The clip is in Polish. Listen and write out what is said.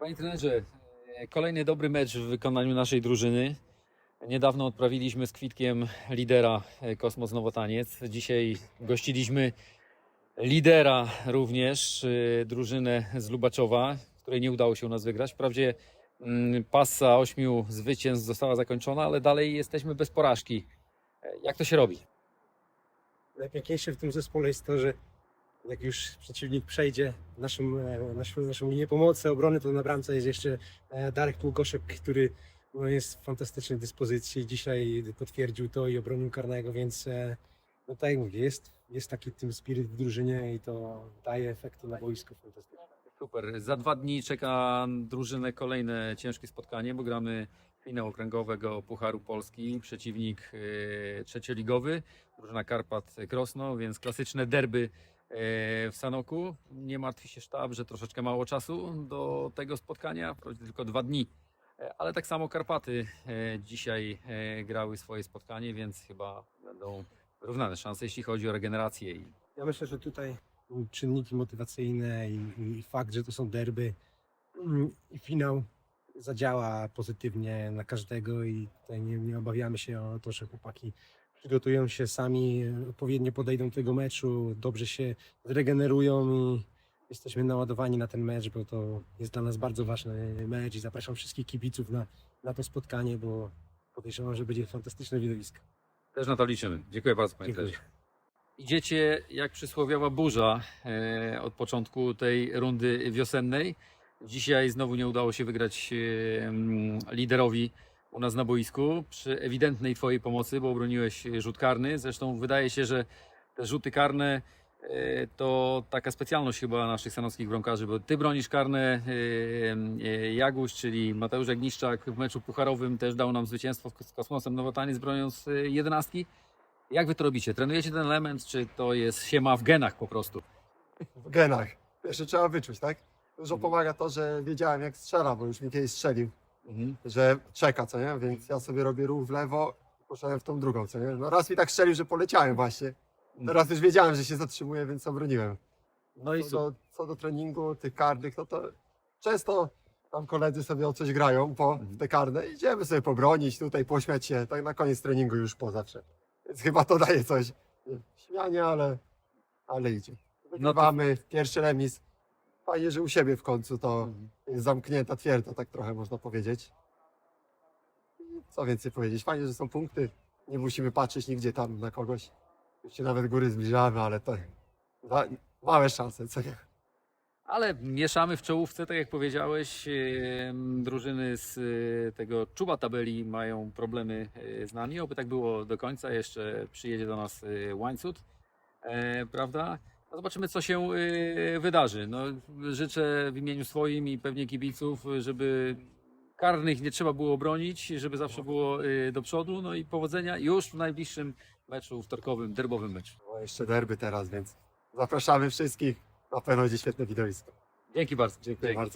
Panie trenerze, e, kolejny dobry mecz w wykonaniu naszej drużyny. Niedawno odprawiliśmy z kwitkiem lidera e, Kosmos Nowotaniec. Dzisiaj gościliśmy lidera również, e, drużynę z Lubaczowa, której nie udało się u nas wygrać. Wprawdzie mm, pasa ośmiu zwycięstw została zakończona, ale dalej jesteśmy bez porażki. Jak to się robi? Najpiękniejsze w tym zespole jest to, że jak już przeciwnik przejdzie naszą, e, naszą, naszą linię pomocy, obrony, to na bramce jest jeszcze e, Darek Pługoszek, który no, jest w fantastycznej dyspozycji. Dzisiaj potwierdził to i obronił karnego, więc e, no tak jak mówię, jest, jest taki tym spirit w drużynie i to daje efekty na boisku fantastyczne. Super. Za dwa dni czeka drużynę kolejne ciężkie spotkanie, bo gramy finał okręgowego Pucharu Polski. Przeciwnik trzecioligowy, drużyna Karpat Krosno, więc klasyczne derby w Sanoku. Nie martwi się sztab, że troszeczkę mało czasu do tego spotkania, tylko dwa dni. E, Ale tak samo Karpaty e, dzisiaj e, grały swoje spotkanie, więc chyba będą równane szanse, jeśli chodzi o regenerację Ja myślę, że tutaj czynniki motywacyjne i, i fakt, że to są derby mm, i finał zadziała pozytywnie na każdego i tutaj nie, nie obawiamy się o to, że chłopaki przygotują się sami, odpowiednio podejdą do tego meczu, dobrze się zregenerują i jesteśmy naładowani na ten mecz, bo to jest dla nas bardzo ważny mecz i zapraszam wszystkich kibiców na, na to spotkanie, bo podejrzewam, że będzie fantastyczne widowisko. Też na to liczymy. Dziękuję bardzo, panie Dziękuję. Idziecie jak przysłowiowa burza e, od początku tej rundy wiosennej. Dzisiaj znowu nie udało się wygrać e, liderowi u nas na boisku przy ewidentnej twojej pomocy, bo obroniłeś rzut karny. Zresztą wydaje się, że te rzuty karne e, to taka specjalność chyba naszych sanowskich bramkarzy, bo ty bronisz karne, e, e, Jaguś, czyli Mateusz Jagniszczak w meczu pucharowym też dał nam zwycięstwo z Kosmosem Nowotaniec broniąc jedenastki. Jak wy to robicie? Trenujecie ten element, czy to jest się ma w genach po prostu? w genach. Jeszcze trzeba wyczuć, tak? Dużo pomaga to, że wiedziałem jak strzela, bo już mi kiedyś strzelił, że czeka, co nie? Więc ja sobie robię ruch w lewo i poszedłem w tą drugą, co nie? No raz mi tak strzelił, że poleciałem właśnie. Teraz już wiedziałem, że się zatrzymuje, więc obroniłem. No i Co super. do, co do treningu tych karnych, no to często tam koledzy sobie o coś grają po w te karne. Idziemy sobie pobronić, tutaj pośmiać się, tak na koniec treningu już po zawsze. Więc chyba to daje coś. Śmianie, ale, ale idzie. Wygrywamy pierwszy remis. Fajnie, że u siebie w końcu to jest zamknięta twierdza, tak trochę można powiedzieć. I Co więcej powiedzieć? Fajnie, że są punkty. Nie musimy patrzeć nigdzie tam na kogoś. Już się nawet góry zbliżamy, ale to za- małe szanse, co nie? Ale mieszamy w czołówce, tak jak powiedziałeś. em, Drużyny z e, tego czuba tabeli mają problemy e, z nami. Oby tak było do końca. Jeszcze przyjedzie do nas e, łańcut, e, prawda? No zobaczymy, co się e, wydarzy. No, życzę w imieniu swoim i pewnie kibiców, żeby karnych nie trzeba było bronić, żeby zawsze było e, do przodu. No i powodzenia już w najbliższym meczu wtorkowym, derbowym meczu. Bo jeszcze derby teraz, więc zapraszamy wszystkich. Na pewno będzie świetne widowisko. Dzięki bardzo. Dziękuję Dzięki. bardzo.